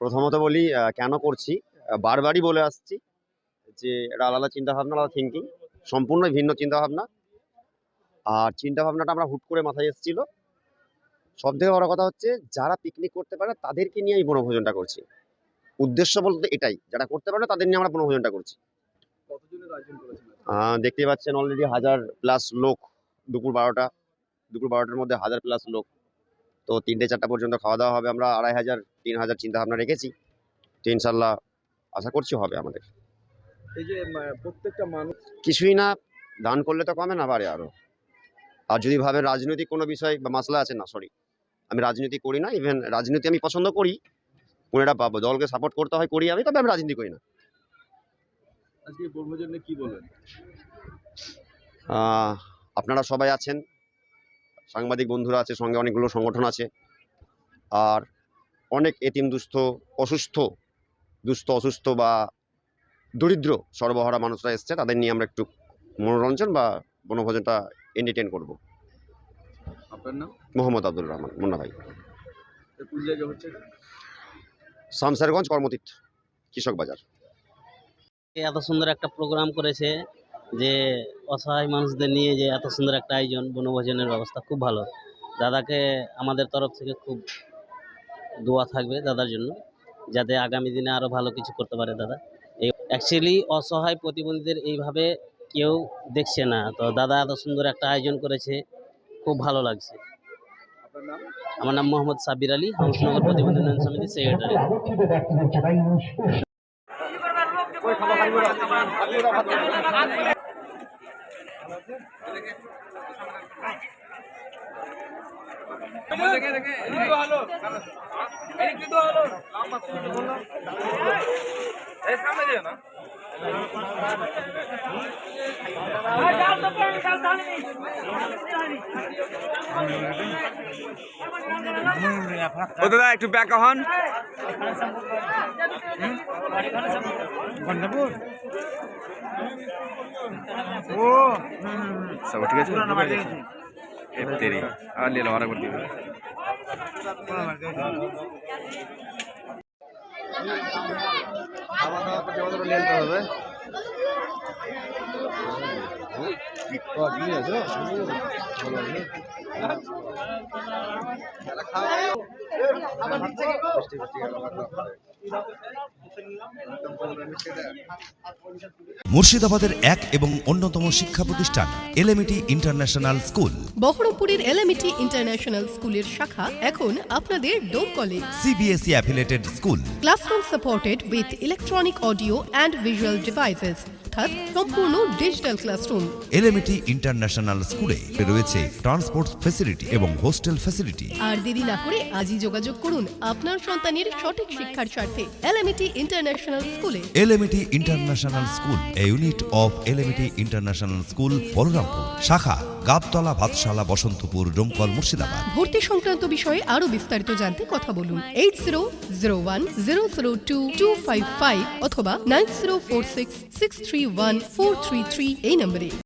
প্রথমত বলি কেন করছি? বারবারই বলে আসছি যে এটা আলাদা চিন্তাভাবনা আলাদা থিঙ্কিং সম্পূর্ণ ভিন্ন চিন্তাভাবনা। আর চিন্তাভাবনাটা আমরা হুট করে মাথায় এসেছিল। সব থেকে বড় কথা হচ্ছে যারা পিকনিক করতে পারে তাদেরকে নিয়ে এই বনভোজনটা করছি। উদ্দেশ্য বলতে এটাই যারা করতে পারে তাদের নিয়ে আমরা বনভোজনটা করছি। দেখতেই পাচ্ছেন অলরেডি হাজার প্লাস লোক দুপুর বারোটা দুপুর বারোটার মধ্যে হাজার প্লাস লোক। তো তিনটে চারটা পর্যন্ত খাওয়া দাওয়া হবে আমরা আড়াই হাজার তিন হাজার চিন্তা ভাবনা রেখেছি। তো ইনশাল্লাহ আশা করছি হবে আমাদের। এই যে প্রত্যেকটা মানুষ কিছুই না দান করলে তো কমে না বাড়ে আরও আর যদি ভাবেন রাজনৈতিক কোনো বিষয় বা মাসলা আছে না সরি আমি রাজনীতি করি না ইভেন রাজনীতি আমি পছন্দ করি কোনো একটা বা- দলকে সাপোর্ট করতে হয় করি আমি তবে আমি রাজনীতি করি না। আজকে কি বলবেন আহ, আপনারা সবাই আছেন সাংবাদিক বন্ধুরা আছে সঙ্গে অনেকগুলো সংগঠন আছে। আর অনেক এতিম দুস্থ অসুস্থ দুস্থ অসুস্থ বা দরিদ্র সর্বহারা মানুষরা এসছে তাদের নিয়ে আমরা একটু মনোরঞ্জন বা বনভোজনটা এন্টারটেন করব। আপনার নাম? মোহাম্মদ আব্দুল রহমান মুন্না ভাই? শামসারগঞ্জ কর্মতীর্থ কৃষক বাজার। এত সুন্দর একটা প্রোগ্রাম করেছে। যে অসহায় মানুষদের নিয়ে যে এত সুন্দর একটা আয়োজন বনভোজনের ব্যবস্থা খুব ভালো। দাদাকে আমাদের তরফ থেকে খুব দোয়া থাকবে দাদার জন্য যাতে আগামী দিনে আরও ভালো কিছু করতে পারে দাদা। এই অ্যাকচুয়ালি অসহায় প্রতিবন্ধীদের এইভাবে কেউ দেখছে না। তো দাদা এত সুন্দর একটা আয়োজন করেছে খুব ভালো লাগছে। আমার নাম মোহাম্মদ সাবির আলী হাউসনগর প্রতিবন্ধী উন্নয়ন সমিতির সেক্রেটারি দেখে দেখে সামনে যেও না। ও দাদা একটু ব্যাক হন। সব ঠিক আছে? এ তেরি আর নিলাম আর একবার দিবে খাওয়া দাওয়া করতে কতটা নিতে হবে মুর্শিদাবাদের এক এবং অন্যতম শিক্ষা প্রতিষ্ঠান এলএমইটি ইন্টারন্যাশনাল স্কুল বহরমপুরের এলএমইটি ইন্টারন্যাশনাল স্কুলের শাখা এখন আপনাদের ডোমকলে CBSE affiliated school classroom supported with electronic audio and visual devices অর্থাৎ সম্পূর্ণ ডিজিটাল ক্লাসরুম এলএমইটি ইন্টারন্যাশনাল স্কুলে রয়েছে ট্রান্সপোর্ট ফ্যাসিলিটি এবং হোস্টেল ফ্যাসিলিটি আর দেরি না করে আজই যোগাযোগ করুন আপনার সন্তানের সঠিক শিক্ষার স্বার্থে এলএমইটি ইন্টারন্যাশনাল স্কুলে LMET international school a unit of LMET international school Balrampur শাখা। গাবতলা, ভাতশালা, বসন্তপুর ডোমকল মুর্শিদাবাদ। ভর্তি সংক্রান্ত বিষয়ে আরও বিস্তারিত জানতে কথা বলুন। Eight zero zero one zero zero two two five five অথবা nine zero four six six three one four three three এই নম্বরে।